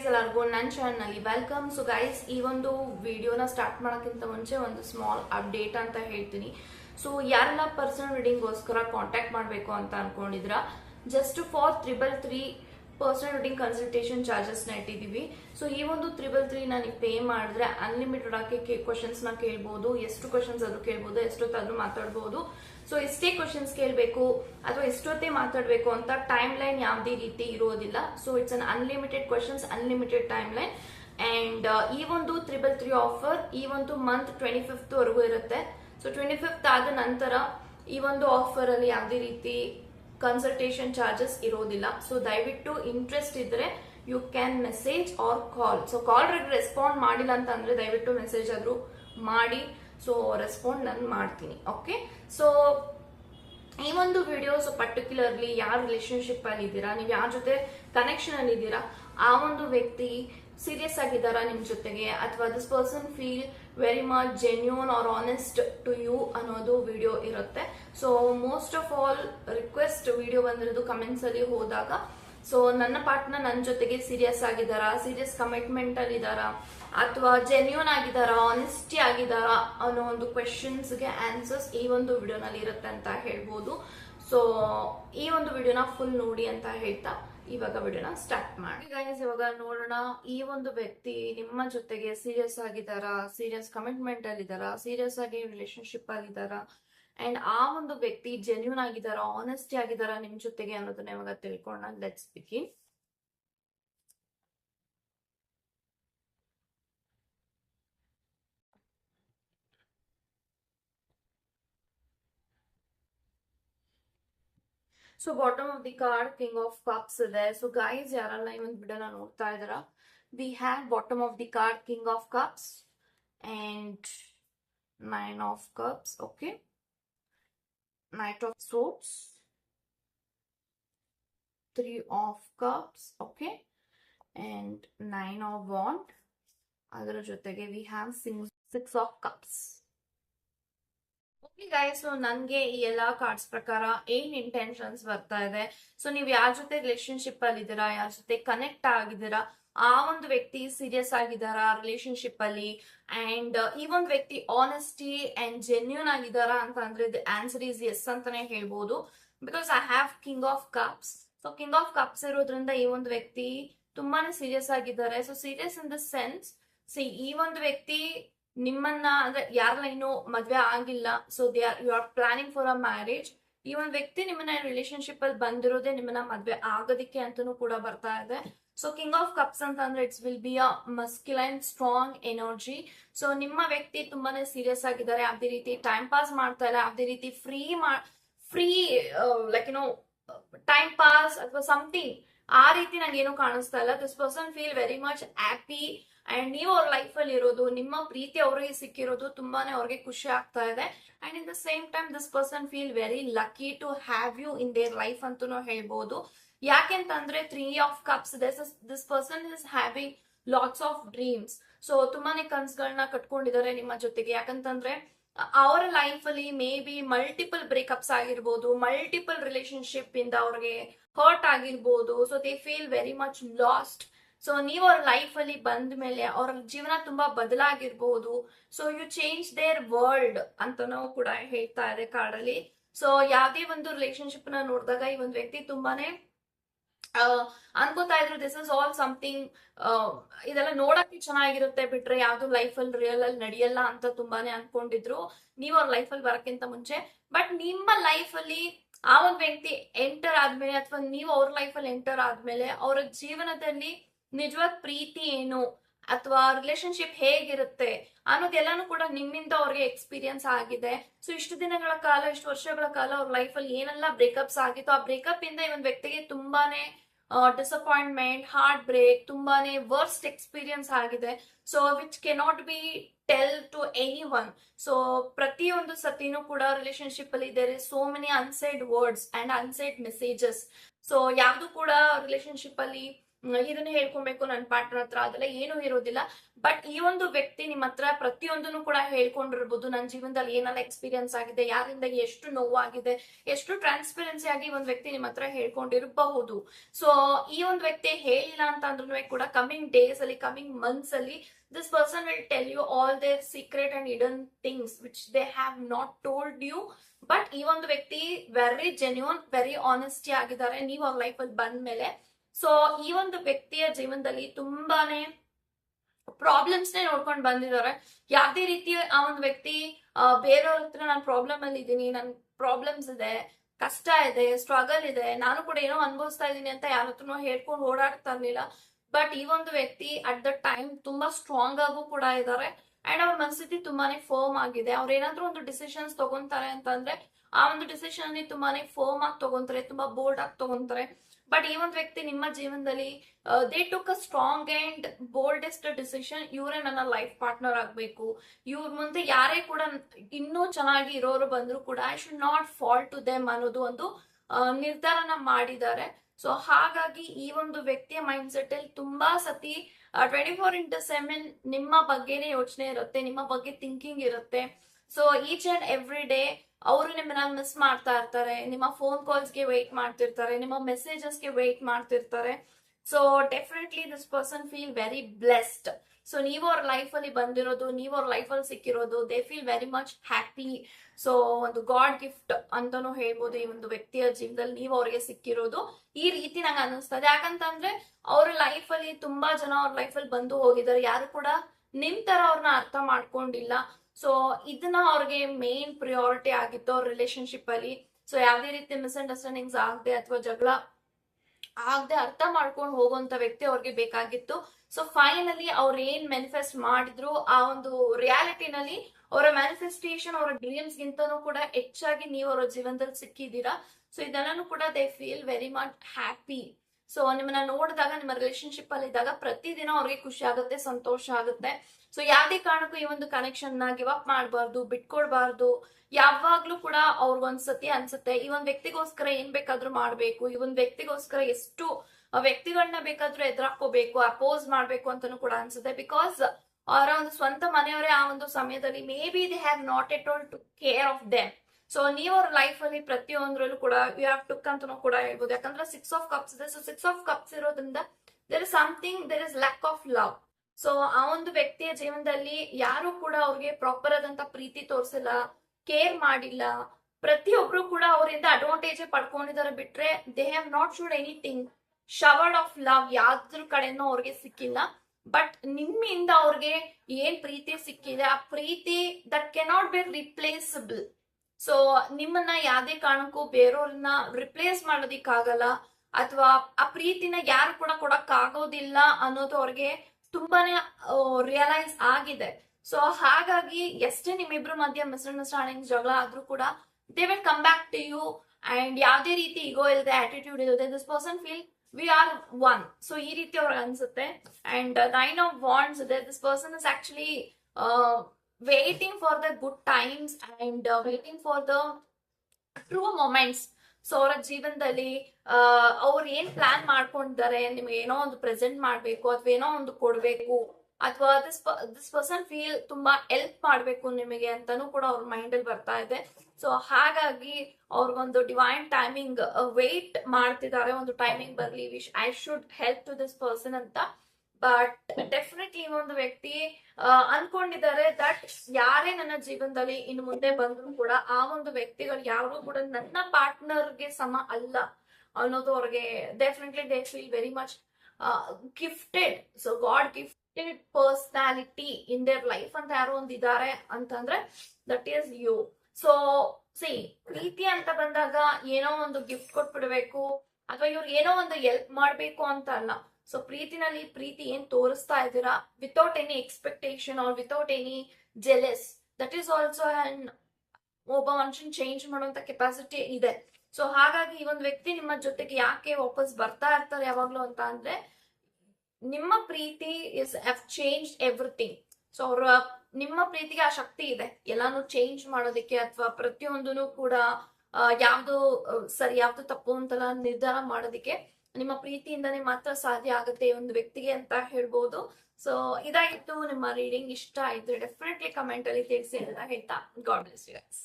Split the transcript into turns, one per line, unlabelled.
Guys ಎಲ್ಲರಿಗೂ ನನ್ನ ಚಾನಲ್ನಲ್ಲಿ ವೆಲ್ಕಮ್ ಸೊ ಗೈಸ್ ಈ ಒಂದು ವಿಡಿಯೋನ ಸ್ಟಾರ್ಟ್ ಮಾಡೋಕ್ಕಿಂತ ಮುಂಚೆ ಒಂದು ಸ್ಮಾಲ್ ಅಪ್ಡೇಟ್ ಅಂತ ಹೇಳ್ತೀನಿ. ಸೊ ಯಾರೆಲ್ಲ ಪರ್ಸನಲ್ ರೀಡಿಂಗ್ಗೋಸ್ಕರ ಕಾಂಟ್ಯಾಕ್ಟ್ ಮಾಡಬೇಕು ಅಂತ ಅನ್ಕೊಂಡಿದ್ರ just for triple three personal reading consultation ಚಾರ್ಜಸ್ನ ಇಟ್ಟಿದ್ದೀವಿ. ಸೊ ಈ ಒಂದು ತ್ರಿಬಲ್ ತ್ರೀ ನಾನು ಪೇ ಮಾಡಿದ್ರೆ ಅನ್ಲಿಮಿಟೆಡ್ ಆಗಿ ಕ್ವಶನ್ಸ್ನ ಕೇಳ್ಬೋದು, ಎಷ್ಟು ಕ್ವಶನ್ಸ್ ಅದು ಕೇಳ್ಬೋದು, ಎಷ್ಟೊತ್ತಾದ್ರೂ ಮಾತಾಡ್ಬೋದು. ಸೊ ಎಷ್ಟೇ ಕ್ವಶನ್ಸ್ ಕೇಳಬೇಕು ಅಥವಾ ಎಷ್ಟೊತ್ತೇ ಮಾತಾಡಬೇಕು ಅಂತ ಟೈಮ್ ಲೈನ್ ಯಾವುದೇ ರೀತಿ ಇರೋದಿಲ್ಲ. So it's un unlimited questions unlimited time line and ಈ ಒಂದು ತ್ರಿಬಲ್ ತ್ರೀ ಆಫರ್ ಈ ಒಂದು ಮಂತ್ ಟ್ವೆಂಟಿ ಫಿಫ್ತ್ ವರೆಗೂ ಇರುತ್ತೆ. ಸೊ ಟ್ವೆಂಟಿ ಫಿಫ್ತ್ ಆದ ನಂತರ ಈ ಒಂದು ಆಫರ್ ಅಲ್ಲಿ ಯಾವುದೇ ರೀತಿ ಕನ್ಸಲ್ಟೇಷನ್ ಚಾರ್ಜಸ್ ಇರೋದಿಲ್ಲ. ಸೊ ದಯವಿಟ್ಟು ಇಂಟ್ರೆಸ್ಟ್ ಇದ್ರೆ you can message or call so call respond ಮಾಡಿಲ್ಲ ಅಂತ ಅಂದ್ರೆ ದಯವಿಟ್ಟು ಮೆಸೇಜ್ ಆದ್ರೂ ಮಾಡಿ. ಸೊ ರೆಸ್ಪಾಂಡ್ ನಾನು ಮಾಡ್ತೀನಿ. ಓಕೆ ಸೊ ಈ ಒಂದು ವಿಡಿಯೋಸ್ ಪರ್ಟಿಕ್ಯುಲರ್ಲಿ ಯಾರ ರಿಲೇಶನ್ಶಿಪ್ ಅಲ್ಲಿ ಇದ್ದೀರಾ? ನೀವು ಯಾರ ಜೊತೆ ಕನೆಕ್ಷನ್ ಅಲ್ಲಿ ಇದ್ದೀರಾ? ಆ ಒಂದು ವ್ಯಕ್ತಿ ಸೀರಿಯಸ್ ಆಗಿದ್ದಾರಾ ನಿಮ್ ಜೊತೆಗೆ? ಅಥವಾ this person feel very much genuine or honest to you ಅನ್ನೋದು ವಿಡಿಯೋ ಇರುತ್ತೆ. So most of all request video ಬಂದಿರೋದು ಕಮೆಂಟ್ಸ್ ಅಲ್ಲಿ ಹೋದಾಗ ಸೊ ನನ್ನ ಪಾರ್ಟ್ನ ನನ್ನ ಜೊತೆಗೆ ಸೀರಿಯಸ್ ಆಗಿದ್ದಾರಾ ಸೀರಿಯಸ್ ಕಮಿಟ್ಮೆಂಟ್ ಅಲ್ಲಿ ಇದ್ದಾರಾ, ಅಥವಾ ಜೆನ್ಯೂನ್ ಆಗಿದ್ದಾರಾ ಆನೆಸ್ಟಿ ಆಗಿದ್ದಾರಾ ಅನ್ನೋ ಒಂದು ಕ್ವೆಶನ್ಸ್ಗೆ ಆನ್ಸರ್ಸ್ ಈ ಒಂದು ವಿಡಿಯೋನಲ್ಲಿ ಇರುತ್ತೆ ಅಂತ ಹೇಳ್ಬೋದು. ಸೊ ಈ ಒಂದು ವಿಡಿಯೋನ ಫುಲ್ ನೋಡಿ ಅಂತ ಹೇಳ್ತಾ ಇವಾಗ ಬಿಡೋಣ ಸ್ಟಾರ್ಟ್ ಮಾಡಿ. ಗೈಸ್ ಇವಾಗ ನೋಡೋಣ, ಈ ಒಂದು ವ್ಯಕ್ತಿ ನಿಮ್ಮ ಜೊತೆಗೆ ಸೀರಿಯಸ್ ಆಗಿದ್ದಾರಾ ಸೀರಿಯಸ್ ಕಮಿಟ್ಮೆಂಟ್ ಅಲ್ಲಿ ಇದ್ದಾರಾ ಸೀರಿಯಸ್ ಆಗಿ ರಿಲೇಶನ್ಶಿಪ್ ಆಗಿದ್ದಾರಾ ಅಂಡ್ ಆ ಒಂದು ವ್ಯಕ್ತಿ ಜೆನ್ಯೂನ್ ಆಗಿದಾರ ಆನೆಸ್ಟಿ ಆಗಿದಾರ ನಿಮ್ ಜೊತೆಗೆ ಅನ್ನೋದನ್ನ ಇವಾಗ ತಿಳ್ಕೊಳ್ಳೋಣ. Let's begin so bottom of the card king of cups ಇದೆ ಸೊ ಗೈಸ್ ಯಾರೆಲ್ಲ ಈ ಒಂದು ವಿಡಿಯೋನ ನೋಡ್ತಾ ಇದಾರ we have bottom of the card king of cups and nine of cups okay Knight of Swords, Three of Cups, okay, and Nine of Wand. ಅದರ ಜೊತೆಗೆ we have six of cups guys so ನನಗೆ ಈ ಎಲ್ಲಾ cards ಪ್ರಕಾರ ಏನ್ intentions ಬರ್ತಾ ಇದೆ? So ನೀವು ಯಾರ ಜೊತೆ ರಿಲೇಶನ್ಶಿಪ್ ಅಲ್ಲಿ ಇದ್ದೀರಾ, ಯಾರ ಜೊತೆ ಕನೆಕ್ಟ್ ಆಗಿದ್ದೀರಾ, ಆ ಒಂದು ವ್ಯಕ್ತಿ ಸೀರಿಯಸ್ ಆಗಿದ್ದಾರಾ ರಿಲೇಶನ್ಶಿಪ್ ಅಲ್ಲಿ? ಅಂಡ್ ಈ ಒಂದು ವ್ಯಕ್ತಿ ಆನೆಸ್ಟಿ ಅಂಡ್ ಜೆನ್ಯೂನ್ ಆಗಿದ್ದಾರಾ ಅಂತ ಅಂದ್ರೆ ಆನ್ಸರ್ ಈಸ್ ಎಸ್ ಅಂತಾನೆ ಹೇಳ್ಬೋದು. Because I have king of cups so king of cups ಇರೋದ್ರಿಂದ ಈ ಒಂದು ವ್ಯಕ್ತಿ ತುಂಬಾನೇ ಸೀರಿಯಸ್ ಆಗಿದ್ದಾರೆ. So serious in the sense see ಈ ಒಂದು ವ್ಯಕ್ತಿ ನಿಮ್ಮನ್ನ, ಅಂದ್ರೆ ಯಾರನ್ನ ಇನ್ನು ಮದ್ವೆ ಆಗಿಲ್ಲ so they are you are planning for a marriage ಈ ಒಂದು ವ್ಯಕ್ತಿ ನಿಮ್ಮನ್ನ ರಿಲೇಶನ್ಶಿಪ್ ಅಲ್ಲಿ ಬಂದಿರೋದೇ ನಿಮ್ಮನ್ನ ಮದ್ವೆ ಆಗೋದಿಕ್ಕೆ ಅಂತಾನೂ ಕೂಡ ಬರ್ತಾ ಇದೆ. ಸೊ ಕಿಂಗ್ ಆಫ್ ಕಪ್ಸ್ ಅಂತ ಅಂದ್ರೆ it's will be a masculine strong energy so ನಿಮ್ಮ ವ್ಯಕ್ತಿ ತುಂಬಾನೇ ಸೀರಿಯಸ್ ಆಗಿದ್ದಾರೆ ಯಾವ್ದೇ ರೀತಿ ಟೈಮ್ ಪಾಸ್ ಮಾಡ್ತಾ ಇಲ್ಲ ಯಾವ್ದೇ ರೀತಿ ಫ್ರೀ ಮಾ ಫ್ರೀ ಲೈಕ್ ಏನೋ ಟೈಮ್ ಪಾಸ್ ಅಥವಾ ಸಮಥಿಂಗ್ ಆ ರೀತಿ ನಂಗೆ ಏನು ಕಾಣಿಸ್ತಾ ಇಲ್ಲ. This person feel very much happy and ನೀವು ಅವ್ರ ಲೈಫ್ ಅಲ್ಲಿ ಇರೋದು, ನಿಮ್ಮ ಪ್ರೀತಿ ಅವ್ರಿಗೆ ಸಿಕ್ಕಿರೋದು ತುಂಬಾನೇ ಅವ್ರಿಗೆ ಖುಷಿ ಆಗ್ತಾ ಇದೆ. And in the same time this person feel very lucky to have you in their life ಅಂತೂ ಹೇಳ್ಬೋದು. ಯಾಕೆಂತಂದ್ರೆ three of cups this person is having lots of dreams so ತುಂಬಾನೇ ಕನ್ಸ್ಗಳನ್ನ ಕಟ್ಕೊಂಡಿದ್ದಾರೆ ನಿಮ್ಮ ಜೊತೆಗೆ. ಯಾಕಂತಂದ್ರೆ, ಅವರ ಲೈಫ್ ಅಲ್ಲಿ ಮೇ ಬಿ ಮಲ್ಟಿಪಲ್ ಬ್ರೇಕ್ಅಪ್ಸ್ ಆಗಿರ್ಬೋದು ಮಲ್ಟಿಪಲ್ ರಿಲೇಶನ್ಶಿಪ್ ಇಂದ ಅವ್ರಿಗೆ ಹರ್ಟ್ ಆಗಿರ್ಬೋದು. So they feel very much lost so ನೀವು ಅವ್ರ ಲೈಫ್ ಅಲ್ಲಿ ಬಂದ ಮೇಲೆ ಅವ್ರ ಜೀವನ ತುಂಬಾ ಬದಲಾಗಿರ್ಬಹುದು so you change their world ಅಂತನೂ ಕೂಡ ಹೇಳ್ತಾ ಇದೆ ಕಾರ್ಡಲ್ಲಿ ಸೊ ಯಾವ್ದೇ ಒಂದು ರಿಲೇಶನ್ಶಿಪ್ನ ನೋಡಿದಾಗ ಈ ಒಂದು ವ್ಯಕ್ತಿ ತುಂಬಾನೇ ಅನ್ಕೋತಾ ಇದ್ರು ದಿಸ್ ಇಸ್ ಆಲ್ ಸಮಥಿಂಗ್ ಇದೆಲ್ಲ ನೋಡಕ್ಕೆ ಚೆನ್ನಾಗಿರುತ್ತೆ ಬಿಟ್ರೆ ಯಾವ್ದು ಲೈಫ್ ಅಲ್ಲಿ ರಿಯಲ್ ಅಲ್ಲಿ ನಡೆಯಲ್ಲ ಅಂತ ತುಂಬಾನೇ ಅನ್ಕೊಂಡಿದ್ರು. ನೀವು ಅವ್ರ ಲೈಫ್ ಅಲ್ಲಿ ಬರಕ್ಕಿಂತ ಮುಂಚೆ. ಬಟ್ ನಿಮ್ಮ ಲೈಫ್ ಅಲ್ಲಿ ಆ ಒಂದು ವ್ಯಕ್ತಿ ಎಂಟರ್ ಆದ್ಮೇಲೆ ಅಥವಾ ನೀವು ಅವ್ರ ಲೈಫ್ ಅಲ್ಲಿ ಎಂಟರ್ ಆದ್ಮೇಲೆ ಅವರ ಜೀವನದಲ್ಲಿ ನಿಜವಾದ ಪ್ರೀತಿ ಏನು? ಅಥವಾ ರಿಲೇಶನ್ಶಿಪ್ ಹೇಗಿರುತ್ತೆ? ಅನ್ನೋದೆಲ್ಲಾನು ಕೂಡ ನಿಮ್ಮಿಂದ ಅವ್ರಿಗೆ ಎಕ್ಸ್ಪೀರಿಯನ್ಸ್ ಆಗಿದೆ. ಸೊ ಇಷ್ಟು ದಿನಗಳ ಕಾಲ, ಇಷ್ಟು ವರ್ಷಗಳ ಕಾಲ ಅವ್ರ ಅಲ್ಲಿ ಏನೆಲ್ಲ ಬ್ರೇಕಪ್ಸ್ ಆಗಿತ್ತು, ಆ ಬ್ರೇಕಪ್ ಇಂದ ಈ ಒಂದು ವ್ಯಕ್ತಿಗೆ ತುಂಬಾನೇ ಡಿಸಪಾಯಿಂಟ್ಮೆಂಟ್ ಹಾರ್ಟ್ ಬ್ರೇಕ್ ತುಂಬಾನೇ ವರ್ಸ್ಟ್ ಎಕ್ಸ್ಪೀರಿಯನ್ಸ್ ಆಗಿದೆ. So which cannot be tell to anyone so ಪ್ರತಿಯೊಂದು ಸತಿನೂ ಕೂಡ ರಿಲೇಶನ್ಶಿಪ್ ಅಲ್ಲಿ there is so many unsaid words and unsaid messages so ಯಾವುದು ಕೂಡ ರಿಲೇಶನ್ಶಿಪ್ ಅಲ್ಲಿ ಇದನ್ನ ಹೇಳ್ಕೊಬೇಕು ನನ್ನ ಪಾರ್ಟ್ನರ್ ಹತ್ರ, ಅದೆಲ್ಲ ಏನೂ ಇರೋದಿಲ್ಲ. ಬಟ್ ಈ ಒಂದು ವ್ಯಕ್ತಿ ನಿಮ್ಮ ಹತ್ರ ಪ್ರತಿಯೊಂದನ್ನು ಕೂಡ ಹೇಳ್ಕೊಂಡಿರ್ಬೋದು. ನನ್ನ ಜೀವನದಲ್ಲಿ ಏನೆಲ್ಲ ಎಕ್ಸ್ಪೀರಿಯನ್ಸ್ ಆಗಿದೆ, ಯಾರಿಂದ ಎಷ್ಟು ನೋವಾಗಿದೆ, ಎಷ್ಟು ಟ್ರಾನ್ಸ್ಪರೆನ್ಸಿ ಆಗಿ ಒಂದು ವ್ಯಕ್ತಿ ನಿಮ್ಮ ಹತ್ರ ಹೇಳ್ಕೊಂಡಿರಬಹುದು. ಸೊ ಈ ಒಂದು ವ್ಯಕ್ತಿ ಹೇಳಿಲ್ಲ ಅಂತ ಕೂಡ ಕಮಿಂಗ್ ಡೇಸ್ ಅಲ್ಲಿ ಕಮಿಂಗ್ ಮಂತ್ಸ್ ಅಲ್ಲಿ this person will tell you all their secret and hidden things which they have not told you but ಈ ಒಂದು ವ್ಯಕ್ತಿ ವೆರಿ ಜೆನ್ಯೂನ್ ವೆರಿ ಆನೆಸ್ಟಿ ಆಗಿದ್ದಾರೆ. ನೀವು ಅವ್ರ ಲೈಫಲ್ಲಿ ಬಂದ ಬಂದ್ಮೇಲೆ ಸೊ ಈ ಒಂದು ವ್ಯಕ್ತಿಯ ಜೀವನದಲ್ಲಿ ತುಂಬಾನೇ ಪ್ರಾಬ್ಲಮ್ಸ್ ನೇ ನೋಡ್ಕೊಂಡು ಬಂದಿದ್ದಾರೆ. ಯಾವುದೇ ರೀತಿ ಆ ಒಂದು ವ್ಯಕ್ತಿ ಬೇರೆಯವ್ರ ಹತ್ರ ನಾನು ಪ್ರಾಬ್ಲಮ್ ಅಲ್ಲಿ ಇದ್ದೀನಿ, ನನ್ ಪ್ರಾಬ್ಲಮ್ಸ್ ಇದೆ, ಕಷ್ಟ ಇದೆ ಸ್ಟ್ರಗಲ್ ಇದೆ, ನಾನು ಕೂಡ ಏನೋ ಅನುಭವಿಸ್ತಾ ಇದ್ದೀನಿ ಅಂತ ಯಾರ ಹತ್ರನೂ ಹೇಳ್ಕೊಂಡು ಓಡಾಡ್ತಾ ಇರ್ಲಿಲ್ಲ. ಬಟ್ ಈ ಒಂದು ವ್ಯಕ್ತಿ ಅಟ್ ದ ಟೈಮ್ ತುಂಬಾ ಸ್ಟ್ರಾಂಗ್ ಆಗೂ ಕೂಡ ಇದ್ದಾರೆ. ಅಂಡ್ ಅವ್ರ ಮನಸ್ಥಿತಿ ತುಂಬಾನೇ ಫೋಮ್ ಆಗಿದೆ. ಅವ್ರ ಏನಾದ್ರು ಒಂದು ಡಿಸಿಷನ್ಸ್ ತಗೊಂತಾರೆ ಅಂತಂದ್ರೆ, ಆ ಒಂದು ಡಿಸಿಷನ್ ತುಂಬಾನೇ ಫೋಮ್ ಆಗಿ ತಗೊಂತಾರೆ, ತುಂಬಾ ಬೋಲ್ಡ್ ಆಗಿ ತಗೊಂತಾರೆ. ಬಟ್ ಈ ಒಂದು ವ್ಯಕ್ತಿ ನಿಮ್ಮ ಜೀವನದಲ್ಲಿ they took a strong and boldest decision ಇವರೇ ನನ್ನ ಲೈಫ್ ಪಾರ್ಟ್ನರ್ ಆಗ್ಬೇಕು. ಇವ್ರ ಮುಂದೆ ಯಾರೇ ಕೂಡ ಇನ್ನೂ ಚೆನ್ನಾಗಿ ಇರೋರು ಬಂದ್ರು ಕೂಡ I should not fall to them ಅನ್ನೋದು ಒಂದು ನಿರ್ಧಾರನ ಮಾಡಿದ್ದಾರೆ. ಸೊ ಹಾಗಾಗಿ ಈ ಒಂದು ವ್ಯಕ್ತಿಯ ಮೈಂಡ್ ಸೆಟ್ ಅಲ್ಲಿ ತುಂಬಾ ಸತಿ ಟ್ವೆಂಟಿ ಫೋರ್ ಇಂಟು ಸೆವೆನ್ ನಿಮ್ಮ ಬಗ್ಗೆನೇ ಯೋಚನೆ ಇರುತ್ತೆ, ನಿಮ್ಮ ಬಗ್ಗೆ ಥಿಂಕಿಂಗ್ ಇರುತ್ತೆ. So each and every day ಅವರು ನಿಮ್ಮನ್ನ ಮಿಸ್ ಮಾಡ್ತಾ ಇರ್ತಾರೆ, ನಿಮ್ಮ ಫೋನ್ ಕಾಲ್ಸ್ಗೆ ವೆಯ್ಟ್ ಮಾಡ್ತಿರ್ತಾರೆ, ನಿಮ್ಮ ಮೆಸೇಜಸ್ಗೆ ವೆಯ್ಟ್ ಮಾಡ್ತಿರ್ತಾರೆ. So definitely this person feel very blessed so ನೀವು ಅವ್ರ ಲೈಫ್ ಅಲ್ಲಿ ಬಂದಿರೋದು, ನೀವು ಅವ್ರ ಲೈಫ್ ಅಲ್ಲಿ ಸಿಕ್ಕಿರೋದು they feel very much happy so ಒಂದು ಗಾಡ್ ಗಿಫ್ಟ್ ಅಂತಾನು ಹೇಳ್ಬೋದು ಈ ಒಂದು ವ್ಯಕ್ತಿಯ ಜೀವನದಲ್ಲಿ ನೀವು ಅವ್ರಿಗೆ ಸಿಕ್ಕಿರೋದು. ಈ ರೀತಿ ನಂಗೆ ಅನಿಸ್ತದೆ ಯಾಕಂತಂದ್ರೆ ಅವ್ರ ಲೈಫ್ ಅಲ್ಲಿ ತುಂಬಾ ಜನ ಅವ್ರ ಲೈಫ್ ಅಲ್ಲಿ ಬಂದು ಹೋಗಿದ್ದಾರೆ. ಯಾರು ಕೂಡ ನಿಮ್ ತರ ಅವ್ರನ್ನ ಅರ್ಥ ಮಾಡ್ಕೊಂಡಿಲ್ಲ. ಸೊ ಇದನ್ನ ಅವ್ರಿಗೆ ಮೇನ್ ಪ್ರಿಯಾರಿಟಿ ಆಗಿತ್ತು ಅವ್ರ ರಿಲೇಶನ್ಶಿಪ್ ಅಲ್ಲಿ. ಸೊ ಯಾವ್ದೇ ರೀತಿ ಮಿಸ್ಅಂಡರ್ಸ್ಟ್ಯಾಂಡಿಂಗ್ಸ್ ಆಗದೆ ಅಥವಾ ಜಗಳ ಆಗದೆ ಅರ್ಥ ಮಾಡ್ಕೊಂಡು ಹೋಗುವಂತ ವ್ಯಕ್ತಿ ಅವ್ರಿಗೆ ಬೇಕಾಗಿತ್ತು. ಸೊ ಫೈನಲಿ ಅವ್ರು ಏನ್ ಮ್ಯಾನಿಫೆಸ್ಟ್ ಮಾಡಿದ್ರು ಆ ಒಂದು ರಿಯಾಲಿಟಿನಲ್ಲಿ ಅವರ ಮ್ಯಾನಿಫೆಸ್ಟೇಷನ್ ಅವರ ಡ್ರೀಮ್ಸ್ ಗಿಂತನೂ ಕೂಡ ಹೆಚ್ಚಾಗಿ ನೀವು ಅವರ ಜೀವನದಲ್ಲಿ ಸಿಕ್ಕಿದ್ದೀರಾ. ಸೊ ಇದೆಲ್ಲನೂ ಕೂಡ they feel very much happy so ನಿಮ್ಮನ್ನ ನೋಡಿದಾಗ, ನಿಮ್ಮ ರಿಲೇಶನ್ಶಿಪ್ ಅಲ್ಲಿ ಇದ್ದಾಗ ಪ್ರತಿದಿನ ಅವ್ರಿಗೆ ಖುಷಿ ಆಗುತ್ತೆ, ಸಂತೋಷ ಆಗುತ್ತೆ. ಸೊ ಯಾವ್ದೇ ಕಾರಣಕ್ಕೂ ಈ ಒಂದು ಕನೆಕ್ಷನ್ನ ಗಿವ್ ಅಪ್ ಮಾಡಬಾರ್ದು, ಬಿಟ್ಕೊಡ್ಬಾರ್ದು. ಯಾವಾಗ್ಲೂ ಕೂಡ ಅವ್ರಿಗೊಂದ್ಸತಿ ಅನ್ಸುತ್ತೆ, ಈ ಒಂದ್ ವ್ಯಕ್ತಿಗೋಸ್ಕರ ಏನ್ ಬೇಕಾದ್ರೂ ಮಾಡ್ಬೇಕು, ಈ ಒಂದ್ ವ್ಯಕ್ತಿಗೋಸ್ಕರ ಎಷ್ಟು ವ್ಯಕ್ತಿಗಳನ್ನ ಬೇಕಾದ್ರೂ ಎದುರಾಕೋಬೇಕು ಅಪೋಸ್ ಮಾಡ್ಬೇಕು ಅಂತಾನು ಕೂಡ ಅನ್ಸುತ್ತೆ. ಬಿಕಾಸ್ ಅವರ ಒಂದು ಸ್ವಂತ ಮನೆಯವರೇ ಆ ಒಂದು ಸಮಯದಲ್ಲಿ maybe they have not at all to care of them so ನೀವು ಅವ್ರ ಲೈಫ್ ಅಲ್ಲಿ ಪ್ರತಿಯೊಂದ್ರಲ್ಲೂ ಕೂಡ ಯು ಹ್ಯಾವ್ ಟುಕ್ ಅಂತಾನು ಕೂಡ ಹೇಳ್ಬೋದು. ಯಾಕಂದ್ರೆ ಸಿಕ್ಸ್ ಆಫ್ ಕಪ್ಸ್ ಇದೆ. ಸೊ ಸಿಕ್ಸ್ ಆಫ್ ಕಪ್ಸ್ ಇರೋದ್ರಿಂದ there is something there is lack of love so ಆ ಒಂದು ವ್ಯಕ್ತಿಯ ಜೀವನದಲ್ಲಿ ಯಾರು ಕೂಡ ಅವ್ರಿಗೆ ಪ್ರಾಪರ್ ಆದಂತ ಪ್ರೀತಿ ತೋರಿಸಿಲ್ಲ. ಕೇರ್ ಮಾಡಿಲ್ಲ. ಪ್ರತಿಯೊಬ್ರು ಕೂಡ ಅವರಿಂದ ಅಡ್ವಾಂಟೇಜ್ ಪಡ್ಕೊಂಡಿದ್ದಾರೆ ಬಿಟ್ರೆ they have not should anything showered of love ಯಾವ್ದ್ರ ಕಡೆನೂ ಅವ್ರಿಗೆ ಸಿಕ್ಕಿಲ್ಲ. ಬಟ್ ನಿಮ್ಮಿಂದ ಅವ್ರಿಗೆ ಏನ್ ಪ್ರೀತಿ ಸಿಕ್ಕಿದೆ, ಆ ಪ್ರೀತಿ that cannot be replaceable so ನಿಮ್ಮನ್ನ ಯಾವ್ದೇ ಕಾರಣಕ್ಕೂ ಬೇರೆಯವ್ರನ್ನ ರಿಪ್ಲೇಸ್ ಮಾಡೋದಿಕ್ಕಾಗಲ್ಲ. ಅಥವಾ ಆ ಪ್ರೀತಿನ ಯಾರು ಕೂಡ ಕೊಡಕ್ ಆಗೋದಿಲ್ಲ ಅನ್ನೋದು ಅವ್ರಿಗೆ ತುಂಬಾನೇ ರಿಯಲೈಸ್ ಆಗಿದೆ. ಸೊ ಹಾಗಾಗಿ ಎಷ್ಟೇ ನಿಮ್ಮಿಬ್ರು ಮಧ್ಯ ಮಿಸ್ಅಂಡರ್ಸ್ಟ್ಯಾಂಡಿಂಗ್ ಜಗಳ ಆದ್ರೂ ಕೂಡ they will come back to you and ಯಾವುದೇ ರೀತಿ ಈಗೋ ಇಲ್ಲದೆ ಆಟಿಟ್ಯೂಡ್ ಇಲ್ಲದೆ this person feel we are one so ಈ ರೀತಿ ಅವ್ರಿಗೆ ಅನ್ಸುತ್ತೆ. ಅಂಡ್ ನೈನ್ ಆಫ್ ವಾಂಡ್ಸ್ ಇದೆ this person is actually waiting for the good times and waiting for the true moments so ಅವರ ಜೀವನದಲ್ಲಿ ಅವ್ರು ಏನ್ ಪ್ಲಾನ್ ಮಾಡ್ಕೊಂಡಿದ್ದಾರೆ, ನಿಮ್ಗೆ ಏನೋ ಒಂದು ಪ್ರೆಸೆಂಟ್ ಮಾಡಬೇಕು, ಅಥವಾ ಏನೋ ಒಂದು ಕೊಡ್ಬೇಕು ಅಥವಾ ದಿಸ್ ದಿಸ್ ಪರ್ಸನ್ ಫೀಲ್ ತುಂಬಾ ಹೆಲ್ಪ್ ಮಾಡಬೇಕು ನಿಮಗೆ ಅಂತಾನು ಕೂಡ ಅವ್ರ ಮೈಂಡ್ ಅಲ್ಲಿ ಬರ್ತಾ ಇದೆ. ಸೊ ಹಾಗಾಗಿ ಅವ್ರಿಗೊಂದು ಡಿವೈನ್ ಟೈಮಿಂಗ್ ವೇಟ್ ಮಾಡ್ತಿದ್ದಾರೆ. ಒಂದು ಟೈಮಿಂಗ್ ಬರ್ಲಿ wish I should help to this person ಅಂತ. ಬಟ್ ಡೆಫಿನೆಟ್ಲಿ ಒಂದು ವ್ಯಕ್ತಿ ಅನ್ಕೊಂಡಿದ್ದಾರೆ ದಟ್ ಯಾರೇ ನನ್ನ ಜೀವನದಲ್ಲಿ ಇನ್ನು ಮುಂದೆ ಬಂದ್ರು ಕೂಡ ಆ ಒಂದು ವ್ಯಕ್ತಿಗಳು ಯಾರು ಕೂಡ ನನ್ನ ಪಾರ್ಟ್ನರ್ಗೆ ಸಮ ಅಲ್ಲ ಅನ್ನೋದು ಅವ್ರಿಗೆ definitely they feel very much gifted so god gifted personality in their life ಅಂತ ಯಾರು ಒಂದಿದ್ದಾರೆ ಅಂತಂದ್ರೆ that is you so see ಪ್ರೀತಿ ಅಂತ ಬಂದಾಗ ಏನೋ ಒಂದು ಗಿಫ್ಟ್ ಕೊಟ್ಬಿಡ್ಬೇಕು, ಅಥವಾ ಇವ್ರು ಏನೋ ಒಂದು ಹೆಲ್ಪ್ ಮಾಡ್ಬೇಕು ಅಂತ ಅಲ್ಲ. ಸೊ ಪ್ರೀತಿನಲ್ಲಿ ಪ್ರೀತಿ ಏನ್ ತೋರಿಸ್ತಾ ಇದ್ದೀರಾ? Without any expectation or without any jealous that is also ಅನ್ ಒಬ್ಬ ಮನುಷ್ಯನ್ ಚೇಂಜ್ ಮಾಡುವಂತ ಕೆಪಾಸಿಟಿ ಇದೆ. ಸೊ ಹಾಗಾಗಿ ಈ ಒಂದು ವ್ಯಕ್ತಿ ನಿಮ್ಮ ಜೊತೆಗೆ ಯಾಕೆ ವಾಪಸ್ ಬರ್ತಾ ಇರ್ತಾರೆ ಯಾವಾಗ್ಲೂ ಅಂತ ಅಂದ್ರೆ ನಿಮ್ಮ ಪ್ರೀತಿ is have change everything so ಅವ್ರ ನಿಮ್ಮ ಪ್ರೀತಿಗೆ ಆ ಶಕ್ತಿ ಇದೆ. ಎಲ್ಲಾನು ಚೇಂಜ್ ಮಾಡೋದಕ್ಕೆ ಅಥವಾ ಪ್ರತಿಯೊಂದೂ ಕೂಡ ಯಾವ್ದು ಸರಿ, ಯಾವ್ದು ತಪ್ಪು ಅಂತೆಲ್ಲ ನಿರ್ಧಾರ ಮಾಡೋದಕ್ಕೆ ನಿಮ್ಮ ಪ್ರೀತಿಯಿಂದನೇ ಮಾತ್ರ ಸಾಧ್ಯ ಆಗುತ್ತೆ ಒಂದು ವ್ಯಕ್ತಿಗೆ ಅಂತ ಹೇಳ್ಬೋದು. ಸೊ ಇದಾಗಿತ್ತು ನಿಮ್ಮ ರೀಡಿಂಗ್ ಇಷ್ಟ ಆಯ್ತು. ಡೆಫಿನೆಟ್ಲಿ ಕಮೆಂಟ್ ಅಲ್ಲಿ ತಿಳಿಸಿ ಅಂತ ಹೇಳ್ತಾ. God bless you guys